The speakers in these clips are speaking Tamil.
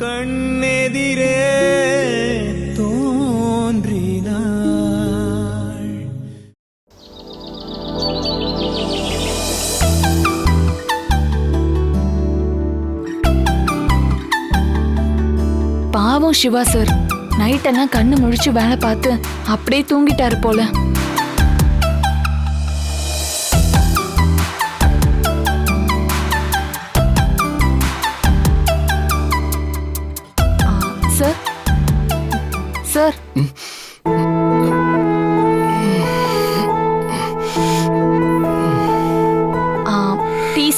கண்ணெதிரே தோன்றினாள். பாவம் சிவா சார். நைட்டெல்லாம் கண்ணு முழிச்சு வேலை பார்த்து அப்படியே தூங்கிட்டாரு போல.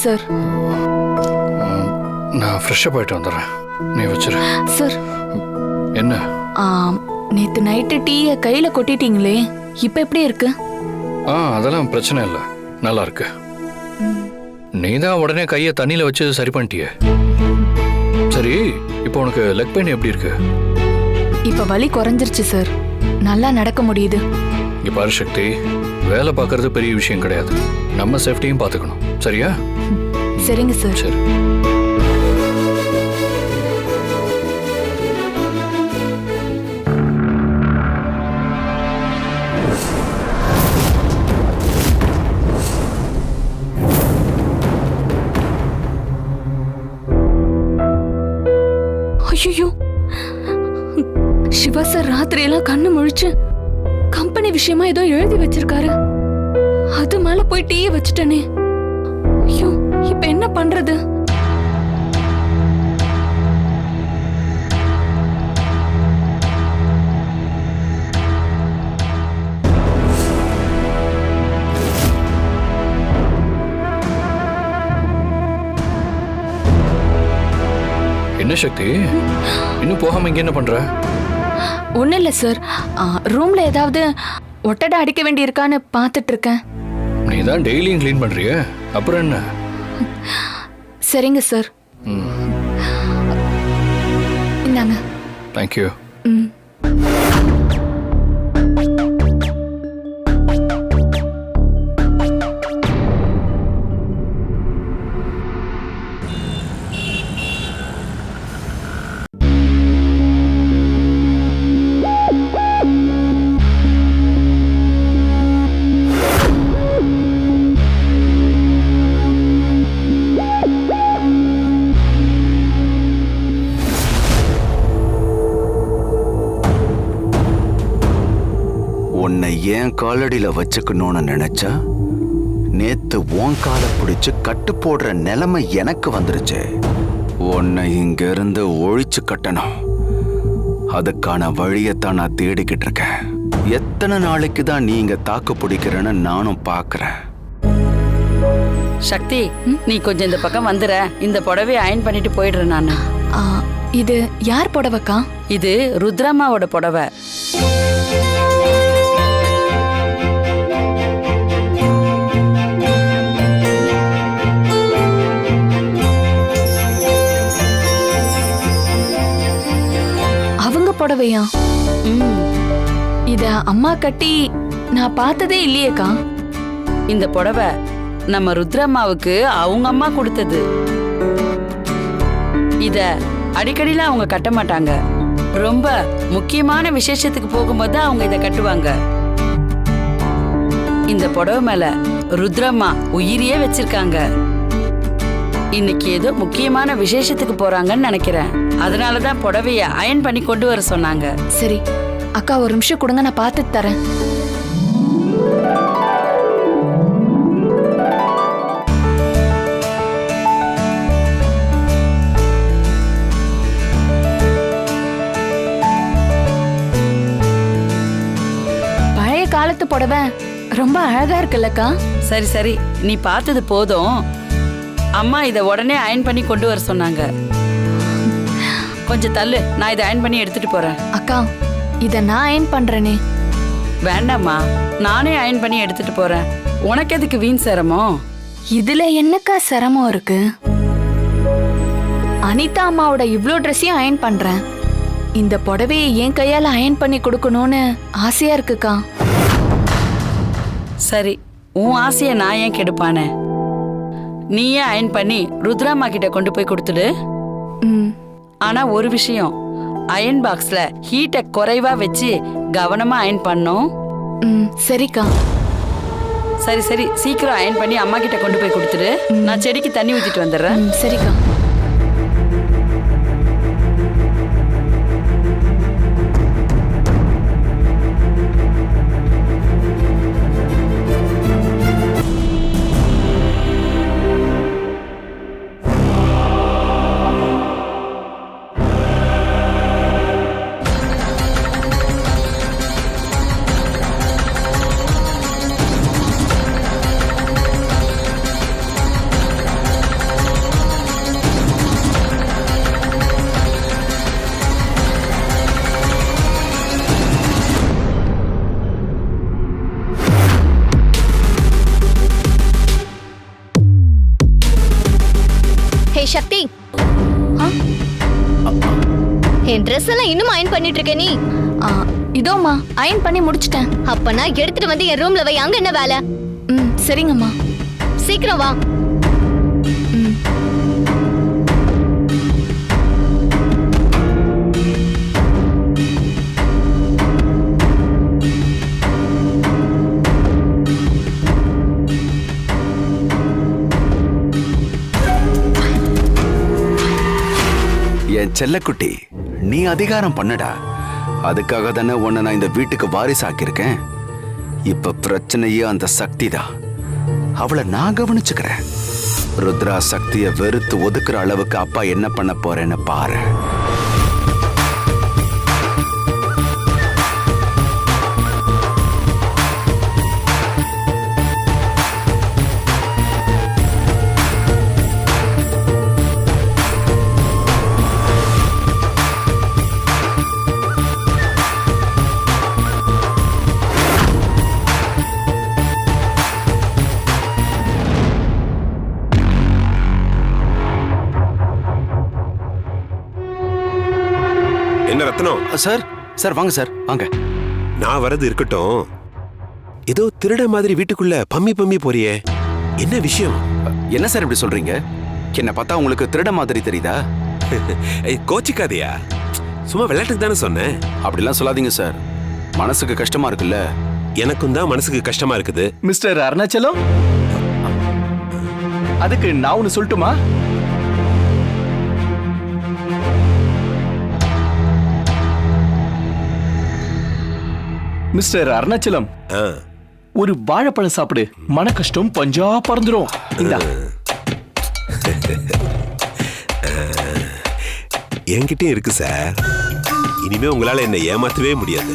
சார். நான் ஃப்ரெஷ்ஷப் ஆயிட்டு வந்துடுறேன். நீ வச்சிரு. சார். என்ன? நேத்து நைட்டு டீயை கையில கொட்டிட்டீங்களே இப்ப எப்படி இருக்கு? ஆ அதெல்லாம் பிரச்சனை இல்லை. நல்லா இருக்கு. நீ தான் உடனே கையை தண்ணியில் வச்சு சரி பண்ணிட்டியே. சரி இப்போ உனக்கு லெக் பெயின் எப்படி இருக்கு? இப்ப வலி குறைஞ்சிருச்சு சார். நல்லா நடக்க முடியுது. இங்க பாரு சக்தி. வேலை பார்க்கறது பெரிய விஷயம் கிடையாது. நம்ம சேஃப்டியும் பார்த்துக்கணும். சரியா? சரிங்க சார். சரி. ஐயோ சிவா சார் ராத்திரி எல்லாம் கண்ணு முழிச்சு கம்பெனி விஷயமா ஏதோ எழுதி வச்சிருக்காரு. அது மேல போய் டீயை வச்சுட்டனே. ஐயோ இப்ப என்ன பண்றது? என்ன சக்தி? இன்னும் போகாம இங்க என்ன பண்ற? ஒண்ணும் இல்ல சார். ரூம்ல ஏதாவது ஒட்டடை அடிக்க வேண்டியிருக்கான்னு பார்த்துட்டு இருக்கேன். நீ தான் டெய்லியும் க்ளீன் பண்றிய. அப்புறம் என்ன? சரிங்க சார் ம். இந்தாங்க. தேங்க்யூ ம். காலடியில வச்சுக்கணும்னு நினைச்சா நேத்து உன் காலை பிடிச்சு கட்டு போடுற நிலைமை எனக்கு வந்துருச்சு. உன்னை இங்க இருந்து ஒழிச்சு கட்டணும். அதுக்கான வழியத்தான் நான் தேடிக்கிட்டு இருக்கேன். எத்தனை நாளைக்கு தான் நீ இங்க தாக்கு பிடிக்கிறேன்னு நானும் பார்க்கறேன் சக்தி நீ கொஞ்சம் இந்த பக்கம் வந்துற இந்த புடவைய அயன் பண்ணிட்டு போயிடுறேன் நான். ஆ, இது யார் புடவைக்கா? இது ருத்ரம்மாவோட புடவை. புடவையா இத அம்மா கட்டி நான் பார்த்ததே இல்லையேக்கா. இந்த புடவை நம்ம ருத்ரம்மாவுக்கு அவங்க அம்மா கொடுத்தது. இத அடிக்கடிலாம் அவங்க கட்ட மாட்டாங்க. ரொம்ப முக்கியமான விசேஷத்துக்கு போகும்போது அவங்க இத கட்டுவாங்க. இந்த புடவை மேல ருத்ரம்மா உயிரியே வச்சிருக்காங்க. இன்னைக்கு ஏதோ முக்கியமான விசேஷத்துக்கு போறாங்கன்னு நினைக்கிறேன். அதனால தான் புடவைய அயன் பண்ணி கொண்டு வர சொன்னாங்க. சரி அக்கா ஒரு நிமிஷம் கொடுங்க நான் பார்த்துட்டு தரேன். பழைய காலத்து புடவை ரொம்ப அழகா இருக்குல்லக்கா. சரி சரி நீ பார்த்தது போதும். அம்மா இதை உடனே அயன் பண்ணி கொண்டு வர சொன்னாங்க. கொஞ்சம் தள்ளு நான் இதை அயன் பண்ணி எடுத்துட்டு போறேன். அக்கா இத நான் அயன் பண்றேனே. வேண்டாம்மா நானே அயன் பண்ணி எடுத்துட்டு போறேன். உனக்கு எதுக்கு வீண் சிரமம் இதுல என்னக்கா சிரமம் இருக்கு? அனிதா அம்மாவோட இவ்ளோ ட்ரெஸ்ஸையும் அயன் பண்றேன். இந்த புடவையை என் கையால அயன் பண்ணி கொடுக்கணும்னு ஆசையா இருக்குக்கா. சரி உன் ஆசையை நான் ஏன் கெடுப்பானே? நீயே அயன் பண்ணி ருத்ராம்மா கிட்ட கொண்டு போய் கொடுத்துடு. ஆனா ஒரு விஷயம் அயன் பாக்ஸ்ல ஹீட்டை குறைவா வச்சு கவனமா அயன் பண்ணும் சரிக்கா. சரி சரி சீக்கிரம் அயன் பண்ணி அம்மா கிட்ட கொண்டு போய் கொடுத்துரு நான் செடிக்கு தண்ணி ஊத்திட்டு வந்துடுறேன். சரிக்கா. சக்தி. என் ட்ரெஸ் எல்லாம் இன்னும் அயன் பண்ணிட்டு இருக்க நீ. இதோமா அயன் பண்ணி முடிச்சிட்டேன். அப்பனா எடுத்துட்டு வந்து என் ரூம்ல வை அங்க என்ன வேலை? ம் சரிங்கம்மா. சீக்கிரம் வா. செல்லக்குட்டி நீ அதிகாரம் பண்ணடா. அதுக்காக தானே உன்னை நான் இந்த வீட்டுக்கு வாரிசாக்கியிருக்கேன். இப்ப பிரச்சனையே அந்த சக்தி தான் அவளை நான் கவனிச்சுக்கிறேன். ருத்ரா சக்தியை வெறுத்து ஒதுக்குற அளவுக்கு அப்பா என்ன பண்ண போறேன்னு பாரு. சார் சார் வாங்க சார் வாங்க. நான் வரது இருக்கட்டும். ஏதோ திருட மாதிரி வீட்டுக்குள்ள பம்மி பம்மி போறியே. என்ன விஷயம்? என்ன சார் இப்படி சொல்றீங்க? என்ன பார்த்தா உங்களுக்கு திருட மாதிரி தெரியுதா? ஏய், கோச்சிக்காதயா. சும்மா விளையாட்டுக்கு தானே சொன்னேன். அப்படிலாம் சொல்லாதீங்க சார். மனசுக்கு கஷ்டமா இருக்குல்ல? எனக்கும் தான் மனசுக்கு கஷ்டமா இருக்குது. மிஸ்டர் அருணாச்சலம்? அதுக்கு நான் ஒன்னு சொல்லட்டுமா? மிஸ்டர் அருணாச்சலம் ஆ, ஒரு வாழைப்பழம் சாப்பிடு. மன கஷ்டம் பஞ்சா பறந்துரும். இந்தா. என்கிட்டயும் இருக்கு சார். இனிமே உங்களால என்ன ஏமாத்தவே முடியாது.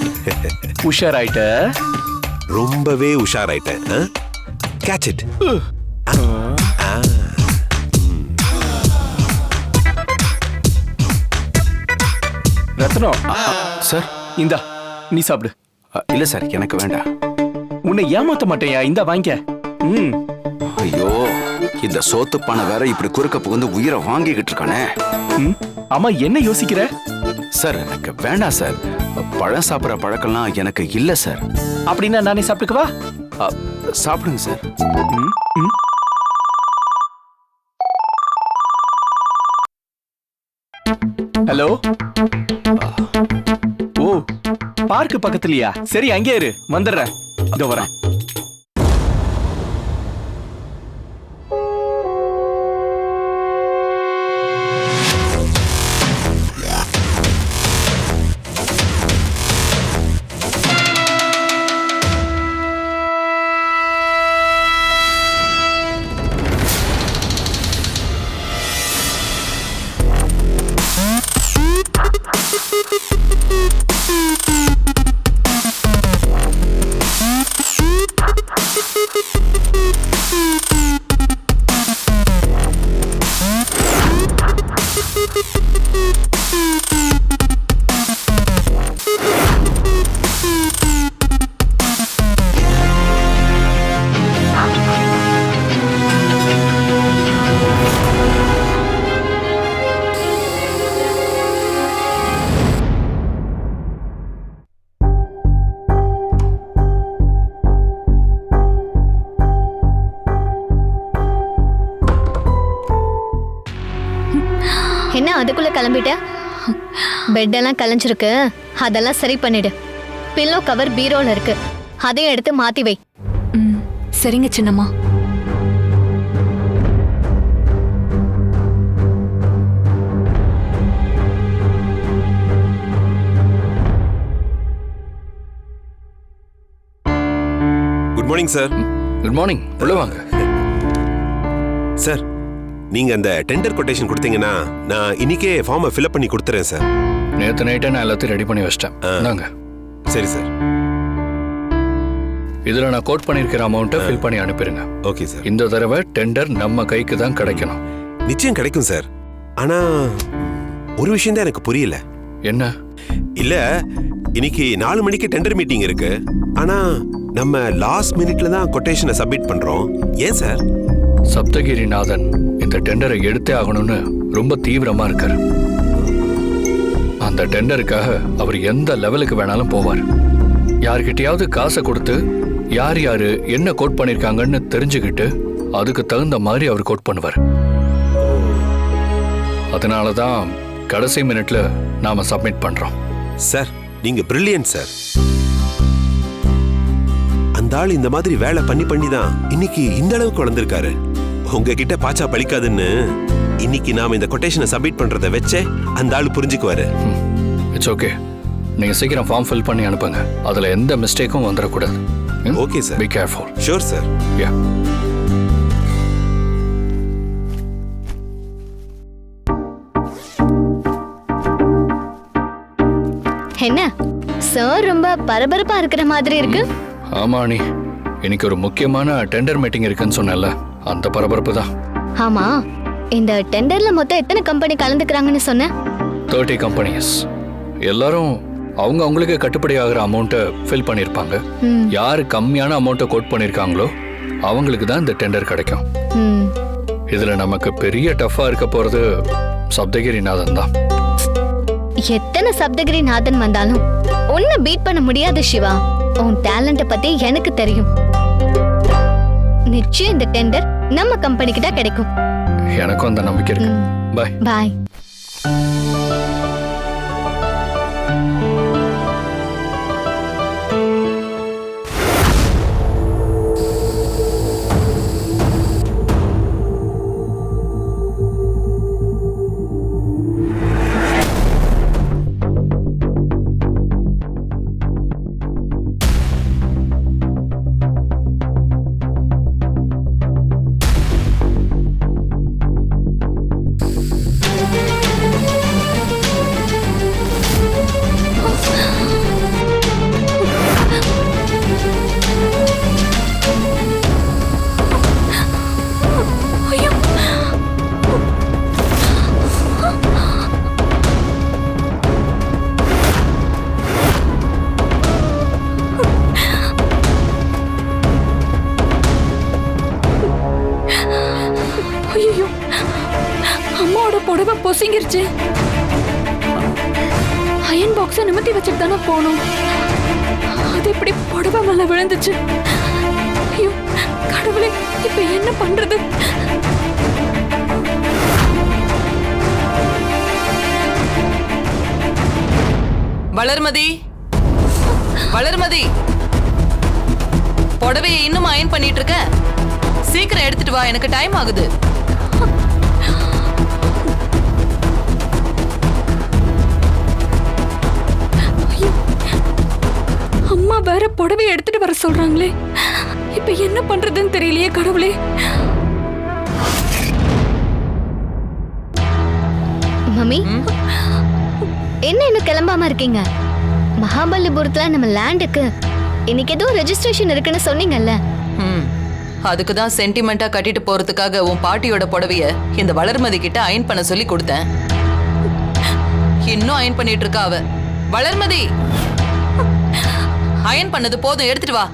உஷாராயிட்ட? ரொம்பவே உஷாராயிட்டேன் கேட்ச் இட் ரத்னம். சார் இந்தா. நீ சாப்பிடு. இல்ல சார் எனக்கு வேண்டாம். உன்னை ஏமாத்த மாட்டேயா? இந்தா வாங்கிக்க ம். ஐயோ இந்த சோத்து பானை வேற இப்படி குறுக்க புகுந்து உயிரை வாங்கிக்கிட்டு இருக்கானே. ம். ஆமா என்ன யோசிக்கிற? சார் எனக்கு வேண்டாம் சார். பழம் சாப்பிட்ற பழக்கம்லாம் எனக்கு இல்ல சார். அப்படின்னா நானே சாப்பிட்டுக்கவா? சாப்பிடுங்க சார். ஹலோ? பார்க் பக்கத்துலயா? சரி அங்கே இரு. வந்துடுறேன். இதோ வரேன். கிளம்பிட்ட? பெட் எல்லாம் கலைஞ்சிருக்கு. அதெல்லாம் சரி பண்ணிடு. பில்லோ கவர் பீரோல இருக்கு. அதையும் எடுத்து மாத்தி வை. ம் சரிங்க சின்னம்மா. Good morning sir good morning உள்ள வாங்க. சார் நீங்க அந்த டெண்டர் கொட்டேஷன் கொடுத்தீங்கன்னா நான் இன்னைக்கே ஃபார்மை ஃபில்அப் பண்ணி கொடுத்துறேன் சார் நேத்து நைட்டே நான் எல்லாத்தையும் ரெடி பண்ணி வச்சிட்டேன். இந்தாங்க. சரி சார் இதுல நான் கோட் பண்ணிருக்கிற அமௌண்ட்டை ஃபில் பண்ணி அனுப்பிடுங்க ஓகே சார் இந்த தடவை டெண்டர் நம்ம கைக்கு தான் கிடைக்கணும். நிச்சயம் கிடைக்கும் சார் ஆனா ஒரு விஷயம் தான் எனக்கு புரியல. என்ன? இல்ல இன்னைக்கு நாலு மணிக்கு டெண்டர் மீட்டிங் இருக்கு. ஆனா நம்ம லாஸ்ட் மினிட்ல தான் கொட்டேஷனை சப்மிட் பண்றோம். ஏன் சார் சப்தகிரிநாதன் இந்த டெண்டரை எடுத்தே ஆகணும்னு ரொம்ப தீவிரமா இருக்காரு. அந்த டெண்டருக்காக அவர் எந்த லெவலுக்கு வேணாலும் போவார். யார்கிட்டயாவது காசை கொடுத்து யார் யாரு என்ன கோட் பண்ணிருக்காங்கன்னு தெரிஞ்சுக்கிட்டு அதுக்கு தகுந்த மாதிரி அவர் கோட் பண்ணுவார். அதனால தான் கடைசி மினிட்ல நாம சப்மிட் பண்றோம். சார் நீங்க பிரில்லியன் சார். அந்த ஆள் இந்த மாதிரி வேலை பண்ணி பண்ணி தான் இன்னைக்கு இந்த அளவுக்கு வளர்ந்துருக்காரு. உங்ககிட்ட பாச்சா பழிக்காதுன்னு இன்னைக்கு நாம இந்த கொட்டேஷனை சப்மிட் பண்றதை வச்சே அந்த ஆள் புரிஞ்சுக்குவாரு. இட்ஸ் ஓகே நீங்க சீக்கிரம் ஃபார்ம் ஃபில் பண்ணி அனுப்புங்க. அதுல எந்த மிஸ்டேக்கும் வந்துடக்கூடாது. Okay, sir. Be careful sure sir yeah என்ன? சார் ரொம்ப பரபரப்பா இருக்கிற மாதிரி இருக்கு. ஆமா அண்ணி. இன்னைக்கு ஒரு முக்கியமான டெண்டர் மீட்டிங் இருக்குன்னு சொன்னேன்ல. அந்த பரபரப்பு தான். ஆமா இந்த டெண்டர்ல மொத்தம் எத்தனை கம்பெனி கலந்துக்கிறாங்கன்னு சொன்ன? தேர்ட்டி கம்பெனிஸ் எல்லாரும் அவங்க அவங்களுக்கு கட்டுப்படி ஆகிற அமௌண்ட்டை ஃபில் பண்ணியிருப்பாங்க. யார் கம்மியான அமௌண்ட்டை கோட் பண்ணியிருக்காங்களோ அவங்களுக்கு தான் இந்த டெண்டர் கிடைக்கும். இதுல நமக்கு பெரிய டஃப்பா இருக்க போறது சப்தகிரிநாதன் தான். எத்தனை சப்தகிரி நாதன் வந்தாலும் உன்னை பீட் பண்ண முடியாது சிவா. உன் டேலண்ட பத்தி எனக்கு தெரியும். நிச்சயம் இந்த டெண்டர் நம்ம கம்பெனிக்கு தான் கிடைக்கும். எனக்கும் அந்த நம்பிக்கை இருக்கு. பாய் பாய் விழுந்துச்சு ஐயோ கடவுளே இப்ப என்ன பண்றது? வளர்மதி வளர்மதி. புடவையை இன்னும் அயன் பண்ணிட்டு இருக்க. சீக்கிரம் எடுத்துட்டு வா எனக்கு டைம் ஆகுது. அம்மா வேற புடவை எடுத்துட்டு வர சொல்றாங்களே? இப்ப என்ன பண்றதுன்னு தெரியலையே கடவுளே. மம்மி என்ன இன்னும் கிளம்பாம இருக்கீங்க? மகாபலிபுரத்துல நம்ம லேண்டுக்கு இன்னைக்கு ஏதோ ரெஜிஸ்ட்ரேஷன் இருக்குன்னு சொன்னீங்கல்ல. ம் அதுக்கு தான் சென்டிமெண்டா கட்டிட்டு போறதுக்காக உன் பாட்டியோட புடவைய இந்த வளர்மதி கிட்ட அயன் பண்ண சொல்லி கொடுத்தேன். இன்னும் அயன் பண்ணிட்டு இருக்கா அவ. வளர்மதி! அயன் பண்ணது போதும் எடுத்துட்டு வா.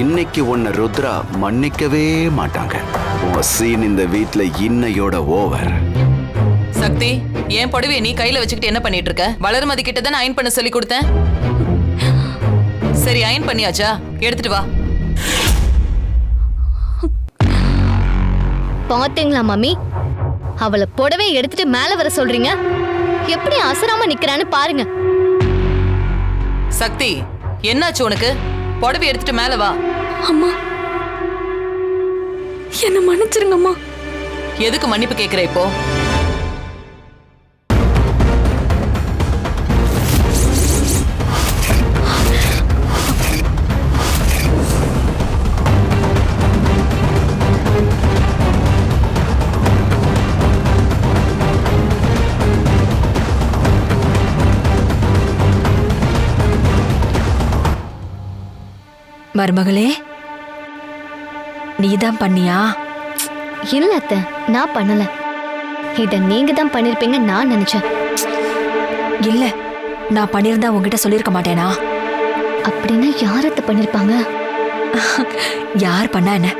இன்னைக்கு உன்னை ருத்ரா மன்னிக்கவே மாட்டாங்க. உன் சீன் இந்த வீட்ல இன்னையோட ஓவர். சக்தி என் புடவைய நீ கையில வச்சுக்கிட்டு என்ன பண்ணிட்டு இருக்க? வளர்மதி கிட்ட தானே அயன் பண்ண சொல்லி கொடுத்தேன்? சரி அயன் பண்ணியாச்சா? எடுத்துட்டு வா. பாத்தீங்களா மம்மி? அவளை புடவை எடுத்துட்டு மேல வர சொல்றீங்க? எப்படி அசராம நிக்கிறான்னு பாருங்க. சக்தி என்னாச்சு உனக்கு? புடவை எடுத்துட்டு மேல வா. அம்மா என்ன மன்னிச்சிருங்கம்மா. எதுக்கு மன்னிப்பு கேக்குற இப்போ? மருமகளே. நீதான் பண்ணியா? இல்ல அத்தை நான் பண்ணல. இத நீங்க தான் பண்ணிருப்பீங்க நான் நினைச்சேன். இல்ல நான் பண்ணியிருந்தா உன்கிட்ட சொல்லியிருக்க மாட்டேனா? அப்படின்னா யார் அத்தை பண்ணிருப்பாங்க? யார் பண்ணா என்ன?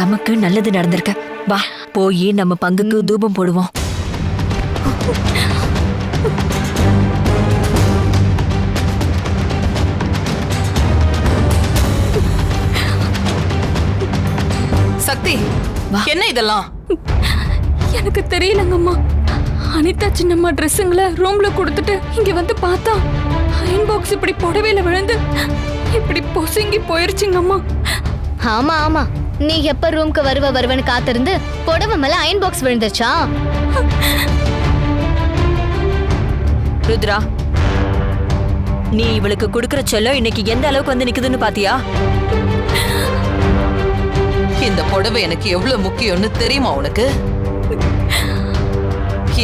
நமக்கு நல்லது நடந்திருக்க. வா போய் நம்ம பங்குக்கு தூபம் போடுவோம். என்ன இதெல்லாம்? எனக்கு தெரியலங்கம்மா. அனிதா சின்னம்மா ட்ரெஸ்ஸுங்களை ரூம்ல கொடுத்துட்டு இங்க வந்து பார்த்தா அயன் பாக்ஸ் இப்படி புடவையில விழுந்து இப்படி பொசுங்கி போயிருச்சுங்கம்மா. ஆமா ஆமா. நீ எப்ப ரூம்க்கு வருவ வருவன்னு காத்திருந்து புடவை மேல அயன் பாக்ஸ் விழுந்துருச்சா? ருத்ரா நீ இவளுக்கு கொடுக்கற செல்லம் இன்னைக்கு எந்த அளவுக்கு வந்து நிக்குதுன்னு பாத்தியா? இந்த புடவை எனக்கு எவ்வளவு முக்கியம்னு தெரியுமா உனக்கு?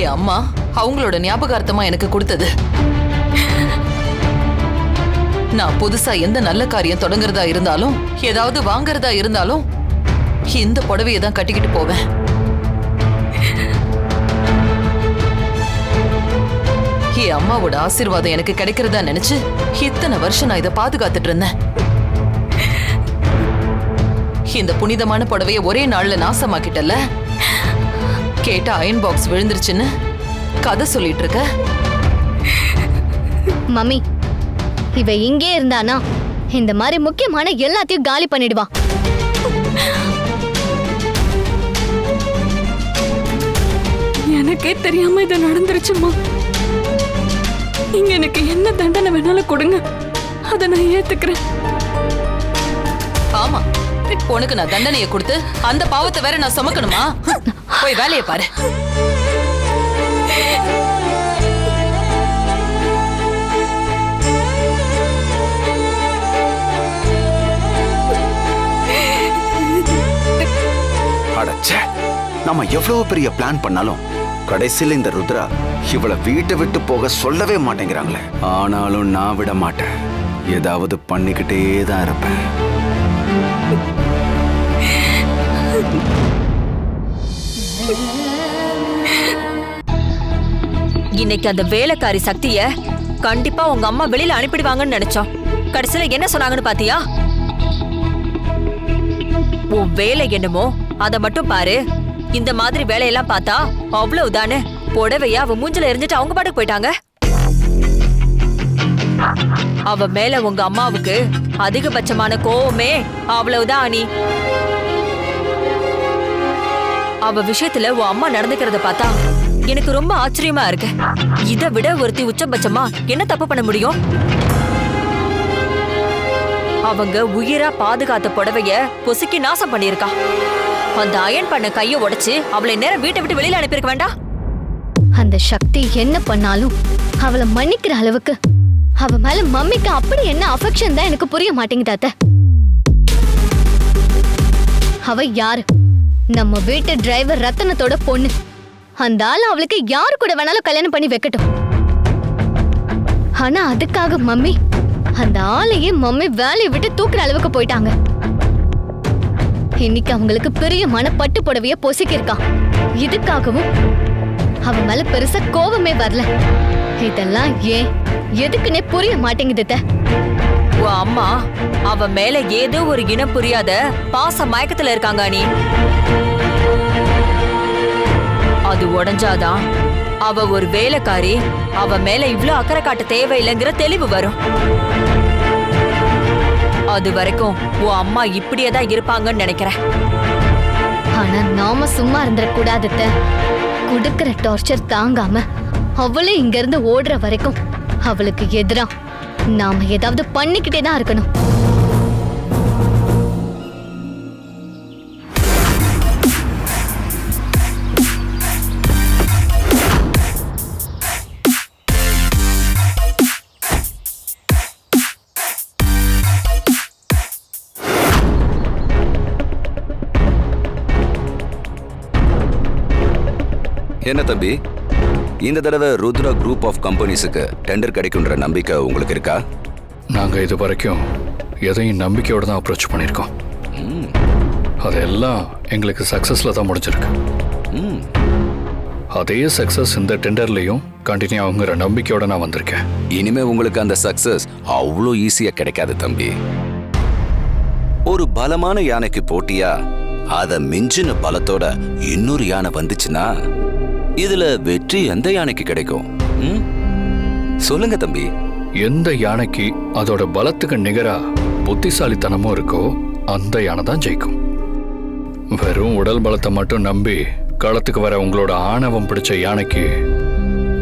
என் அம்மா அவங்களோட ஞாபகார்த்தமா எனக்கு கொடுத்தது. நான் புதுசா எந்த நல்ல காரியம் தொடங்குறதா இருந்தாலும் ஏதாவது வாங்குறதா இருந்தாலும் இந்த புடவையை தான் கட்டிக்கிட்டு போவேன். என் அம்மாவோட ஆசீர்வாதம் எனக்கு கிடைக்கிறதா நினைச்சு இத்தனை வருஷம் நான் இதை பாதுகாத்துட்டு இருந்தேன். இந்த புனிதமான புடவைய ஒரே நாள்ல நாசமாக்கிட்டல கேட்டா அயன் பாக்ஸ் விழுந்துருச்சுன்னு கதை சொல்லிட்டு இருக்க. மம்மி இவ இங்கே இருந்தானா? இந்த மாதிரி முக்கியமான எல்லாத்தையும் காலி பண்ணிடுவா. எனக்கே தெரியாம இது நடந்துருச்சுமா நீங்க எனக்கு என்ன தண்டனை வேணாலும் கொடுங்க. அதை நான் ஏத்துக்கிறேன். ஆமா. உனக்கு நான் தண்டனையை கொடுத்து அந்த பாவத்தை வேற நான் சுமக்கணுமா? போய் வேலையை பாரு. அடச்சே நம்ம எவ்வளவு பெரிய பிளான் பண்ணாலும் கடைசியில் இந்த ருத்ரா இவளை வீட்டை விட்டு போக சொல்லவே மாட்டேங்கிறாங்களே. ஆனாலும் நான் விட மாட்டேன். ஏதாவது பண்ணிக்கிட்டே தான் இருப்பேன். இன்னைக்கு அந்த வேலைக்காரி சக்திய கண்டிப்பா உங்க அம்மா வெளியில அனுப்பிடுவாங்கன்னு நினைச்சோம் கடைசியில என்ன சொன்னாங்கன்னு பாத்தியா? உன் வேலை என்னமோ அத மட்டும் பாரு. இந்த மாதிரி வேலையெல்லாம் பார்த்தா அவ்வளவுதானே. புடவையா அவ மூஞ்சில எரிஞ்சிட்டு அவங்க பாட்டுக்கு போயிட்டாங்க. அவ மேல உங்க அம்மாவுக்கு அதிகபட்சமான கோவமே அவ்வளவுதான் அனி. அவ விஷயத்துல உன் அம்மா நடந்துக்கிறத பார்த்தா எனக்கு ரொம்ப ஆச்சரியமா இருக்கு. இதை விட ஒருத்தி உச்சபட்சமா என்ன தப்பு பண்ண முடியும்? அவங்க உயிரா பாதுகாத்த புடவைய பொசுக்கி நாசம் பண்ணிருக்கா அந்த அயன் பண்ண கைய உடைச்சு அவளை நேரம் வீட்டை விட்டு வெளியில அனுப்பியிருக்க வேண்டாம். அந்த சக்தி என்ன பண்ணாலும் அவளை மன்னிக்கிற அளவுக்கு அவ மேல மம்மிக்கு அப்படி என்ன அஃபெக்ஷன் தான் எனக்கு புரிய மாட்டேங்குது அவ யாரு? நம்ம வீட்டு டிரைவர் ரத்தனத்தோட பொண்ணு. அந்த ஆள் அவளுக்கு யாரு கூட வேணாலும் கல்யாணம் பண்ணி வைக்கட்டும். ஆனா அதுக்காக மம்மி அந்த ஆளையே மம்மி வேலையை விட்டு தூக்குற அளவுக்கு போயிட்டாங்க. இன்னைக்கு அவங்களுக்கு பிரியமான பட்டு புடவைய பொசுக்கிருக்கான் இதுக்காகவும் அவ மேல பெருசா கோவமே வரல. இதெல்லாம் ஏன்? எதுக்குன்னே புரிய மாட்டேங்குது உன் அம்மா அவ மேல ஏதோ ஒரு இனம் புரியாத பாச மயக்கத்துல இருக்காங்க நீ அது உடஞ்சாதான் அவ ஒரு வேலைக்காரி அவ மேல இவ்ளோ அக்கறை காட்ட தேவையில்லைங்கிற தெளிவு வரும். அது வரைக்கும் உன் அம்மா இப்படியே தான் இருப்பாங்கன்னு நினைக்கிறேன். ஆனா நாம சும்மா இருந்துடக்கூடாது அத்தை. குடுக்கிற டார்ச்சர் தாங்காம அவளே இங்க இருந்து ஓடுற வரைக்கும் அவளுக்கு எதிரா நாம ஏதாவது பண்ணிக்கிட்டே தான் இருக்கணும். என்ன தம்பி? இந்த தடவை ருத்ரா குரூப் ஆஃப் கம்பெனிஸுக்கு டெண்டர் கிடைக்குன்ற நம்பிக்கை உங்களுக்கு இருக்கா? நாங்க இது வரைக்கும் எதையும் நம்பிக்கையோட தான் அப்ரோச் பண்ணியிருக்கோம். அதெல்லாம் எங்களுக்கு சக்சஸ்ல தான் முடிஞ்சிருக்கு. அதே சக்சஸ் இந்த டெண்டர்லயும் கண்டினியூ ஆகுங்கிற நம்பிக்கையோட நான் வந்திருக்கேன். இனிமே உங்களுக்கு அந்த சக்சஸ் அவ்வளோ ஈஸியா கிடைக்காது தம்பி. ஒரு பலமான யானைக்கு போட்டியா? அத மிஞ்சின பலத்தோட இன்னொரு யானை வந்துச்சுன்னா இதுல வெற்றி எந்த யானைக்கு கிடைக்கும்? ம்? சொல்லுங்க தம்பி. எந்த யானைக்கு அதோட பலத்துக்கு நிகரா புத்திசாலித்தனமும் இருக்கோ அந்த யானை தான் ஜெயிக்கும். வெறும் உடல் பலத்தை மட்டும் நம்பி களத்துக்கு வர உங்களோட ஆணவம் பிடிச்ச யானைக்கு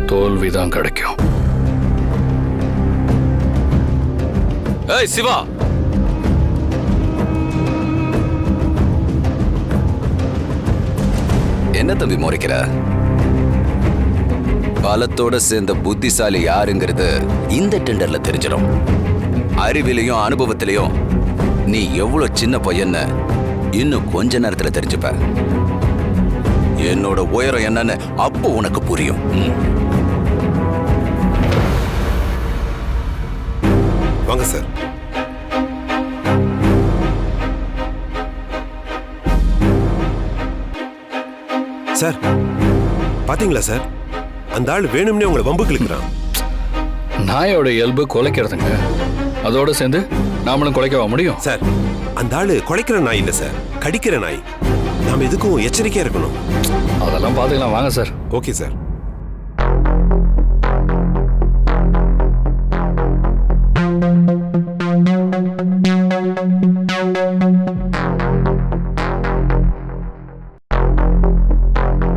தோல்விதான் கிடைக்கும். ஏய் சிவா! என்ன தம்பி முறைக்கிற பலத்தோட சேர்ந்த புத்திசாலி யாருங்கிறது இந்த டெண்டர்ல தெரிஞ்சிடும் அறிவிலையும் அனுபவத்திலையும் நீ எவ்வளவு சின்ன பையன்னு இன்னும் கொஞ்ச நேரத்துல தெரிஞ்சுப்ப. என்னோட உயரம் என்னன்னு அப்போ உனக்கு புரியும். ம். வாங்க சார். சார் பாத்தீங்களா சார்? அந்த ஆள் வேணும்னே உங்களை வம்பு கிழக்குறான் நாயோட இயல்பு குலைக்கிறதுங்க. அதோட சேர்ந்து நாமளும் குலைக்கவா முடியும்? சார் அந்த ஆளு குலைக்கிற நாய் இல்ல சார். கடிக்கிற நாய். நாம எதுக்கும் எச்சரிக்கையா இருக்கணும். அதெல்லாம் பார்த்துக்கலாம். வாங்க சார். Okay sir.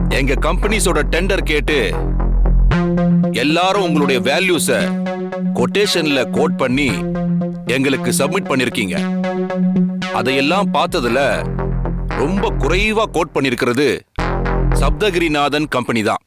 எங்க கம்பெனிஸோட டெண்டர் கேட்டு எல்லாரும் உங்களுடைய வேல்யூஸ கொட்டேஷன்ல கோட் பண்ணி எங்களுக்கு சப்மிட் பண்ணிருக்கீங்க. அதையெல்லாம் பார்த்ததுல ரொம்ப குறைவா கோட் பண்ணிருக்கிறது சப்தகிரிநாதன் கம்பெனி தான்.